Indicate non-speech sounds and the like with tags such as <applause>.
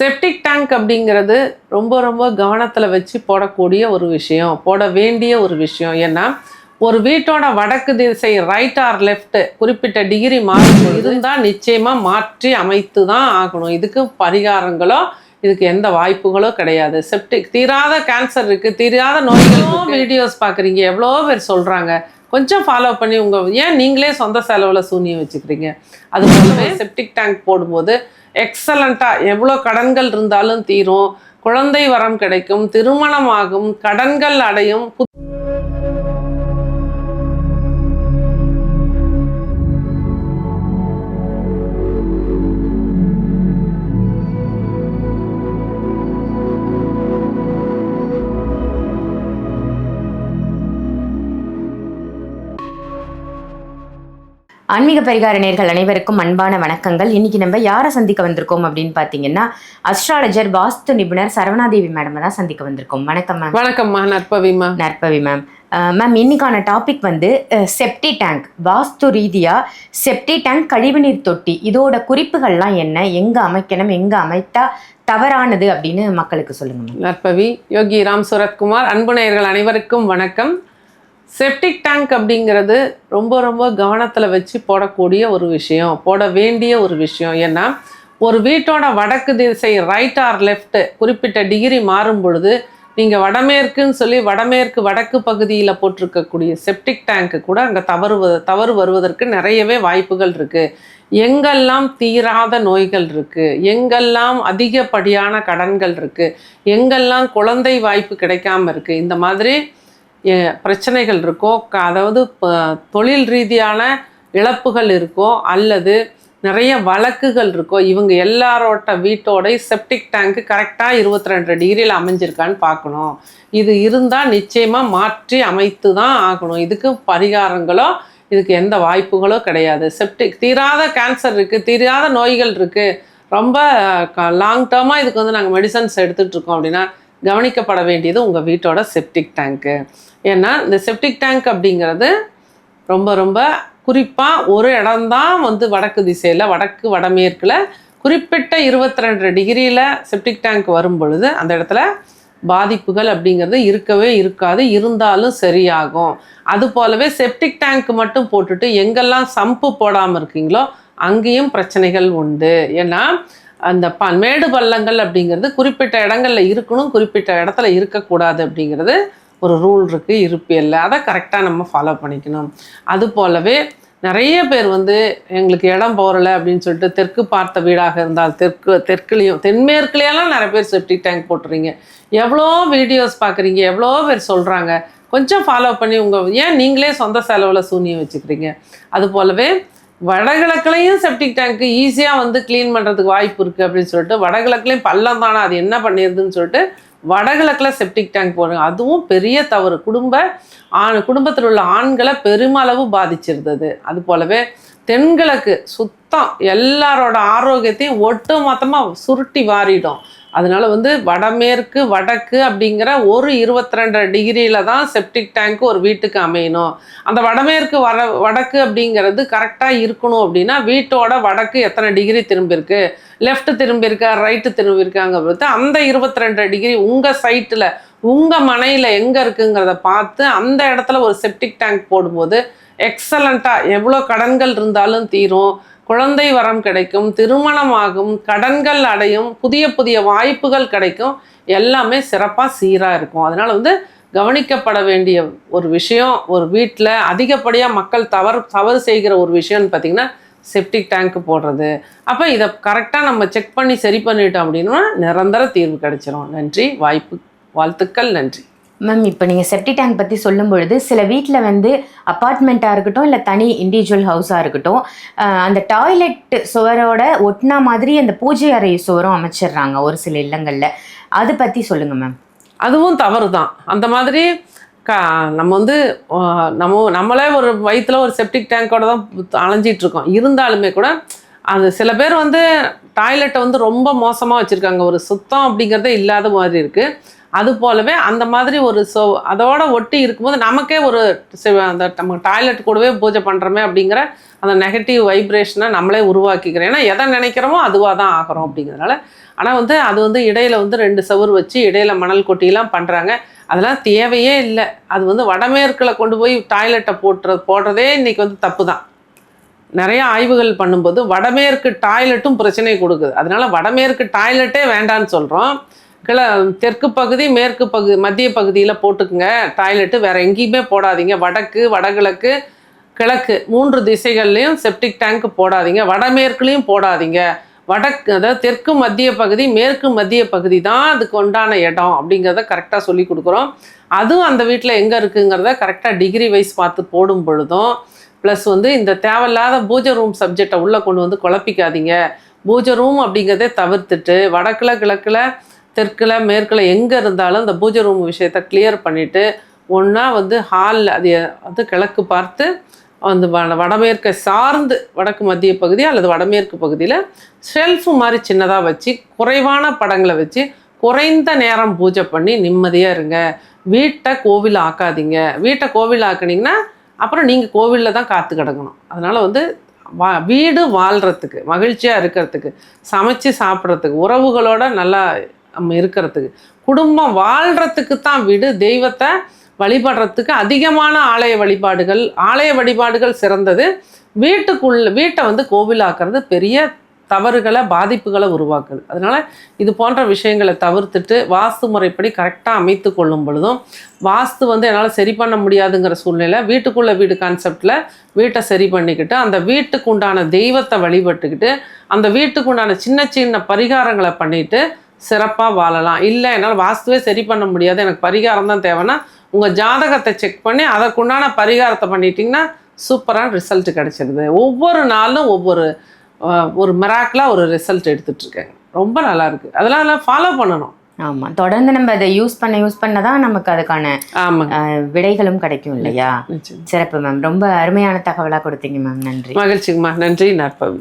Septic tank அப்படிங்கிறது ரொம்ப ரொம்ப கவனத்தில் வச்சு போடக்கூடிய ஒரு விஷயம். போட வேண்டிய ஒரு விஷயம். ஏன்னா ஒரு வீட்டோட வடக்கு திசை ரைட் ஆர் லெஃப்ட் குறிப்பிட்ட டிகிரி மாறும் இருந்தால் நிச்சயமாக மாற்றி அமைத்து தான் ஆகணும். இதுக்கு பரிகாரங்களோ இதுக்கு எந்த வாய்ப்புகளோ கிடையாது. செப்டிக் தீராத கேன்சர் இருக்குது தீராத நோய்களும் வீடியோஸ் <laughs> பார்க்குறீங்க எவ்வளோ பேர் சொல்கிறாங்க கொஞ்சம் ஃபாலோ பண்ணி உங்கள் ஏன் நீங்களே சொந்த செலவில் சூனியம் வச்சுக்கிறீங்க? அது போலவே செப்டிக் டேங்க் போடும்போது எக்ஸலண்ட்டாக எவ்வளோ கடன்கள் இருந்தாலும் தீரும். குழந்தை வரம் கிடைக்கும் திருமணமாகும் கடன்கள் அடையும் ஆன்மீக பரிகார நேர்கள் அனைவருக்கும் அன்பான வணக்கங்கள். இன்னைக்கு நம்ம யாரை சந்திக்க வந்திருக்கோம் அப்படின்னு பார்த்தீங்கன்னா அஸ்ட்ராலஜர் வாஸ்து நிபுணர் சரவணாதேவி மேடம் தான் சந்திக்க வந்திருக்கோம். வணக்கம் மேம் வணக்கம்மா நற்பவிமா நற்பவி மேம் மேம் இன்னைக்கான டாபிக் வந்து செப்டி டேங்க் வாஸ்து ரீதியா செப்டி டேங்க் கழிவுநீர் தொட்டி. இதோட குறிப்புகள்லாம் என்ன? எங்க அமைக்கணும்? எங்க அமைத்தா தவறானது? அப்படின்னு மக்களுக்கு சொல்லுங்க மேம் நற்பவி யோகி ராம் சுரத்குமார் அன்பு நேயர்கள் அனைவருக்கும் வணக்கம். செப்டிக் டேங்க் அப்படிங்கிறது ரொம்ப ரொம்ப கவனத்தில் வச்சு போடக்கூடிய ஒரு விஷயம். போட வேண்டிய ஒரு விஷயம். ஏன்னா ஒரு வீட்டோட வடக்கு திசை ரைட் ஆர் லெஃப்ட் குறிப்பிட்ட டிகிரி மாறும் பொழுது நீங்கள் வடமேற்குன்னு சொல்லி வடமேற்கு வடக்கு பகுதியில் போட்டிருக்கக்கூடிய செப்டிக் டேங்க்கு கூட அங்கே தவறு வ- தவறு வருவதற்கு நிறையவே வாய்ப்புகள் இருக்குது எங்கெல்லாம் தீராத நோய்கள் இருக்குது எங்கெல்லாம் அதிகப்படியான கடன்கள் இருக்குது எங்கெல்லாம் குழந்தை வாய்ப்பு கிடைக்காம இருக்குது இந்த மாதிரி பிரச்சனைகள் இருக்கோ அதாவது தொழில் ரீதியான இழப்புகள் இருக்கோ அல்லது நிறைய வழக்குகள் இருக்கோ இவங்க எல்லாரோட வீட்டோட செப்டிக் டேங்க்கு கரெக்டாக இருபத்தி ரெண்டு டிகிரியில் அமைஞ்சிருக்கான்னு பார்க்கணும். இது இருந்தால் நிச்சயமாக மாற்றி அமைத்து தான் ஆகணும். இதுக்கு பரிகாரங்களோ இதுக்கு எந்த வாய்ப்புகளோ கிடையாது. செப்டிக் தீராத கேன்சர் இருக்குது தீராத நோய்கள் இருக்குது ரொம்ப லாங் டேர்மாக இதுக்கு வந்து நாங்கள் மெடிசன்ஸ் இருக்கோம் அப்படின்னா கவனிக்கப்பட வேண்டியது உங்கள் வீட்டோட செப்டிக் டேங்க்கு ஏன்னா இந்த செப்டிக் டேங்க் அப்படிங்கிறது ரொம்ப ரொம்ப குறிப்பாக ஒரு இடம்தான் வந்து வடக்கு திசையில் வடக்கு வடமேற்கில் குறிப்பிட்ட இருபத்தி ரெண்டு டிகிரியில் செப்டிக் டேங்க் வரும் பொழுது அந்த இடத்துல பாதிப்புகள் அப்படிங்கிறது இருக்கவே இருக்காது. இருந்தாலும் சரியாகும். அது போலவே செப்டிக் டேங்க் மட்டும் போட்டுட்டு எங்கெல்லாம் சம்பு போடாமல் இருக்கீங்களோ அங்கேயும் பிரச்சனைகள் உண்டு. ஏன்னா அந்த ப மேடு பள்ளங்கள் அப்படிங்கிறது குறிப்பிட்ட இடங்களில் இருக்கணும் குறிப்பிட்ட இடத்துல இருக்கக்கூடாது அப்படிங்கிறது ஒரு ரூல் இருக்குது இருப்பியல்ல அதை கரெக்டாக நம்ம ஃபாலோ பண்ணிக்கணும். அது போலவே நிறைய பேர் வந்து எங்களுக்கு இடம் போகல அப்படின்னு சொல்லிட்டு தெற்கு பார்த்த வீடாக இருந்தால் தெற்கு தெற்குலேயும் தென்மேற்குலேயெல்லாம் நிறைய பேர் செப்டிக் டேங்க் போட்டுறீங்க. எவ்வளோ வீடியோஸ் பார்க்குறீங்க எவ்வளோ பேர் சொல்கிறாங்க கொஞ்சம் ஃபாலோ பண்ணி உங்கள் ஏன் நீங்களே சொந்த செலவில் சூனியம் வச்சுக்கிறீங்க? அது போலவே வடகிழக்குலையும் செப்டிக் டேங்க்கு ஈஸியாக வந்து க்ளீன் பண்ணுறதுக்கு வாய்ப்பு இருக்குது அப்படின்னு சொல்லிட்டு வடகிழக்குலையும் பள்ளம் தானே அது என்ன பண்ணிடுதுன்னு சொல்லிட்டு வடகிழக்கில் செப்டிக் டேங்க் போடுங்க. அதுவும் பெரிய தவறு. குடும்ப ஆண் குடும்பத்தில் உள்ள ஆண்களை பெருமளவு பாதிச்சிருந்தது. அது போலவே தென்கிழக்கு சுத்தம் எல்லாரோட ஆரோக்கியத்தையும் ஒட்டு மொத்தமாக சுருட்டி வாரிடும். அதனால் வந்து வடமேற்கு வடக்கு அப்படிங்கிற ஒரு இருபத்தி ரெண்டு டிகிரியில் தான் செப்டிக் டேங்க் ஒரு வீட்டுக்கு அமையணும். அந்த வடமேற்கு வர வடக்கு அப்படிங்கிறது கரெக்டாக இருக்கணும் அப்படின்னா வீட்டோட வடக்கு எத்தனை டிகிரி திரும்பியிருக்கு? லெஃப்ட் திரும்பியிருக்கா ரைட்டு திரும்பியிருக்காங்க பொறுத்து அந்த இருபத்தி ரெண்டு டிகிரி உங்கள் சைட்டில் உங்கள் மனையில் எங்கே இருக்குங்கிறத பார்த்து அந்த இடத்துல ஒரு செப்டிக் டேங்க் போடும்போது எக்ஸலண்ட்டாக எவ்வளோ கடன்கள் இருந்தாலும் தீரும். குழந்தை வரம் கிடைக்கும் திருமணமாகும் கடன்கள் அடையும் புதிய புதிய வாய்ப்புகள் கிடைக்கும் எல்லாமே சிறப்பாக சீராக இருக்கும். அதனால் வந்து கவனிக்கப்பட வேண்டிய ஒரு விஷயம் ஒரு வீட்டில் அதிகப்படியாக மக்கள் தவறு தவறு செய்கிற ஒரு விஷயம்னு பார்த்திங்கன்னா செப்டிக் டேங்க் போடுறது. அப்போ இதை கரெக்டாக நம்ம செக் பண்ணி சரி பண்ணிட்டோம் அப்படின்னா நிரந்தர தீர்வு கிடைச்சிரும். நன்றி வாய்ப்பு வாழ்த்துக்கள் நன்றி. மேம் இப்போ நீங்கள் செப்டி டேங்க் பற்றி சொல்லும் பொழுது சில வீட்டில் வந்து அப்பார்ட்மெண்ட்டாக இருக்கட்டும் இல்லை தனி இண்டிவிஜுவல் ஹவுஸாக இருக்கட்டும் அந்த டாய்லெட் சுவரோட ஒட்டினா மாதிரி அந்த பூஜை அறை சுவரும் அமைச்சிடுறாங்க ஒரு சில இல்லங்களில். அதை பற்றி சொல்லுங்கள் மேம் அதுவும் தவறு தான் அந்த மாதிரி க நம்ம வந்து நம்ம நம்மளே ஒரு வயிற்றில் ஒரு செப்டிக் டேங்கோட தான் அலைஞ்சிட்டு இருக்கோம் இருந்தாலுமே கூட அது சில பேர் வந்து டாய்லெட்டை வந்து ரொம்ப மோசமாக வச்சுருக்காங்க. ஒரு சுத்தம் அப்படிங்கிறதே இல்லாத மாதிரி இருக்குது அது போலவே அந்த மாதிரி ஒரு சோ அதோட ஒட்டி இருக்கும்போது நமக்கே ஒரு அந்த நம்ம டாய்லெட் கூடவே பூஜை பண்ணுறோமே அப்படிங்கிற அந்த நெகட்டிவ் வைப்ரேஷனை நம்மளே உருவாக்கிக்கிறோம். ஏன்னா எதை நினைக்கிறோமோ அதுவாக தான் ஆகிறோம் அப்படிங்கிறதுனால. ஆனால் வந்து அது வந்து இடையில வந்து ரெண்டு சவுர் வச்சு இடையில மணல் கொட்டிலாம் பண்ணுறாங்க அதெல்லாம் தேவையே இல்லை. அது வந்து வடமேற்கில் கொண்டு போய் டாய்லெட்டை போட்டுற போடுறதே இன்னைக்கு வந்து தப்பு தான் நிறைய ஆய்வுகள் பண்ணும்போது வடமேற்கு டாய்லெட்டும் பிரச்சனை கொடுக்குது. அதனால வடமேற்கு டாய்லெட்டே வேண்டான்னு சொல்கிறோம் கிள தெற்கு பகுதி மேற்கு பகுதி மத்திய பகுதியில் போட்டுக்குங்க. டாய்லெட்டு வேறு எங்கேயுமே போடாதீங்க. வடக்கு வடகிழக்கு கிழக்கு மூன்று திசைகள்லையும் செப்டிக் டேங்க் போடாதீங்க. வடமேற்குலேயும் போடாதீங்க. வடக்கு அதாவது தெற்கு மத்திய பகுதி மேற்கு மத்திய பகுதி தான் அதுக்கு உண்டான இடம் அப்படிங்கிறத கரெக்டாக சொல்லி கொடுக்குறோம். அதுவும் அந்த வீட்டில் எங்கே இருக்குங்கிறத கரெக்டாக டிகிரி வைஸ் பார்த்து போடும் பொழுதும் ப்ளஸ் வந்து இந்த தேவையில்லாத பூஜை ரூம் சப்ஜெக்டை உள்ளே கொண்டு வந்து குழப்பிக்காதீங்க. பூஜை ரூம் அப்படிங்கிறதே தவிர்த்துட்டு வடக்கில் கிழக்கில் தெற்கில் மேற்கில் எங்கே இருந்தாலும் அந்த பூஜை ரூம் விஷயத்தை கிளியர் பண்ணிவிட்டு ஒன்றா வந்து ஹாலில் அது வந்து கிழக்கு பார்த்து அந்த வ வடமேற்கை சார்ந்து வடக்கு மத்திய பகுதி அல்லது வடமேற்கு பகுதியில் ஷெல்ஃபு மாதிரி சின்னதாக வச்சு குறைவான படங்களை வச்சு குறைந்த நேரம் பூஜை பண்ணி நிம்மதியாக இருங்க. வீட்டை கோவில் ஆக்காதீங்க. வீட்டை கோவில் ஆக்குனீங்கன்னா அப்புறம் நீங்கள் கோவிலில் தான் காத்து கிடக்கணும். அதனால் வந்து வா வீடு வாழ்கிறதுக்கு மகிழ்ச்சியாக இருக்கிறதுக்கு சமைச்சு சாப்பிட்றதுக்கு உறவுகளோட நல்லா நம்ம இருக்கிறதுக்கு. குடும்பம் வாழ்கிறதுக்கு தான் வீடு தெய்வத்தை வழிபடுறதுக்கு அதிகமான ஆலய வழிபாடுகள் ஆலய வழிபாடுகள் சிறந்தது. வீட்டுக்குள்ள வீட்டை வந்து கோவிலாக்குறது பெரிய தவறுகளை பாதிப்புகளை உருவாக்குது. அதனால் இது போன்ற விஷயங்களை தவிர்த்துட்டு வாஸ்து முறைப்படி கரெக்டாக அமைத்து கொள்ளும் பொழுதும் வாஸ்து வந்து என்னால் சரி பண்ண முடியாதுங்கிற சூழ்நிலை வீட்டுக்குள்ளே வீடு கான்செப்டில் வீட்டை சரி பண்ணிக்கிட்டு அந்த வீட்டுக்குண்டான தெய்வத்தை வழிபட்டுக்கிட்டு அந்த வீட்டுக்குண்டான சின்ன சின்ன பரிகாரங்களை பண்ணிவிட்டு சிறப்பாக வாழலாம். இல்லை என்னால் வாஸ்துவே சரி பண்ண முடியாது. எனக்கு பரிகாரம் தான் தேவைன்னா உங்கள் ஜாதகத்தை செக் பண்ணி அதற்குண்டான பரிகாரத்தை பண்ணிட்டீங்கன்னா சூப்பரான ரிசல்ட் கிடைச்சிடுது ஒவ்வொரு நாளும் ஒவ்வொரு ஒரு மிராக்கிளாக ஒரு ரிசல்ட் எடுத்துட்ருக்கேன் ரொம்ப நல்லா இருக்கு. அதெல்லாம் ஃபாலோ பண்ணணும். ஆமா. தொடர்ந்து நம்ம அதை யூஸ் பண்ண யூஸ் பண்ண தான் நமக்கு அதுக்கான விடைகளும் கிடைக்கும் இல்லையா. சிறப்பு மேம் ரொம்ப அருமையான தகவலா கொடுத்தீங்க மேம் நன்றி. மகிழ்ச்சிங்கம்மா. நன்றி நற்பவி